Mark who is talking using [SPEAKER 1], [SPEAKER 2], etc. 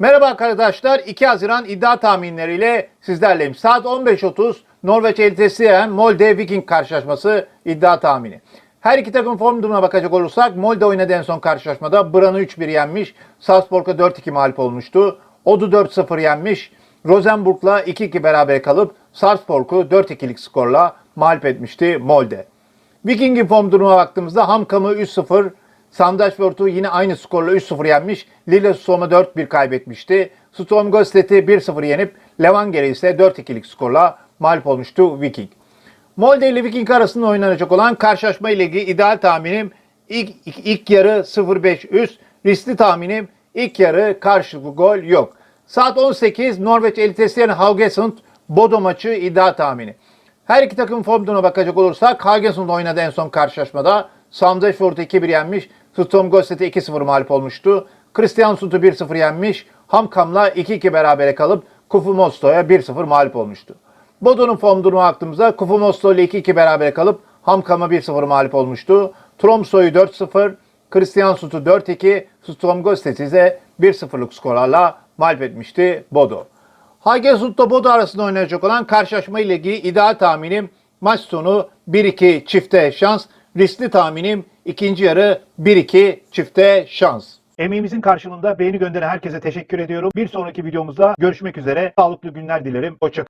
[SPEAKER 1] Merhaba arkadaşlar. 2 Haziran iddia tahminleriyle sizlerleyim. Saat 15.30 Norveç Elitesiyen Molde Viking karşılaşması iddia tahmini. Her iki takım form durumuna bakacak olursak Molde oynadı en son karşılaşmada. Bran'ı 3-1 yenmiş. Salzburg'a 4-2 mağlup olmuştu. Odu 4-0 yenmiş. Rosenburg'la 2-2 beraber kalıp Salzburg'u 4-2'lik skorla mağlup etmişti Molde. Viking'in form durumuna baktığımızda Hamkam'ı 3-0, Sandefjord'u yine aynı skorla 3-0 yenmiş. Lillestrøm'e 4-1 kaybetmişti. Storm Gostet'i 1-0 yenip Levanger'e ise 4-2'lik skorla mağlup olmuştu Viking. Molde ile Viking arasında oynanacak olan karşılaşma ile ilgili ideal tahminim ilk, ilk, ilk yarı 0-5 üst. Riskli tahminim ilk yarı karşılıklı gol yok. Saat 18 Norveç Elitesiyen Haugesund Bodo maçı iddia tahmini. Her iki takım form bakacak olursak Haugesund oynadı en son karşılaşmada. Sandefjord'u 2-1 yenmiş. Storm Gostet'e 2-0 mağlup olmuştu. Kristiansund'u 1-0 yenmiş. Hamkam'la 2-2 berabere kalıp Kufu Mosto'ya 1-0 mağlup olmuştu. Bodo'nun form durumu baktığımızda Kufu Mosto ile 2-2 berabere kalıp Hamkam'a 1-0 mağlup olmuştu. Tromso'yu 4-0, Kristiansund'u 4-2, Storm Gostet'i ise 1-0'lık skorlarla mağlup etmişti Bodo. Hagesund'da Bodo arasında oynayacak olan karşılaşma ile ilgili ideal tahminim maç sonu 1-2 çifte şans. Riskli tahminim ikinci yarı 1-2 çifte şans. Emeğimizin karşılığında beğeni gönderen herkese teşekkür ediyorum. Bir sonraki videomuzda görüşmek üzere. Sağlıklı günler dilerim. Hoşçakalın.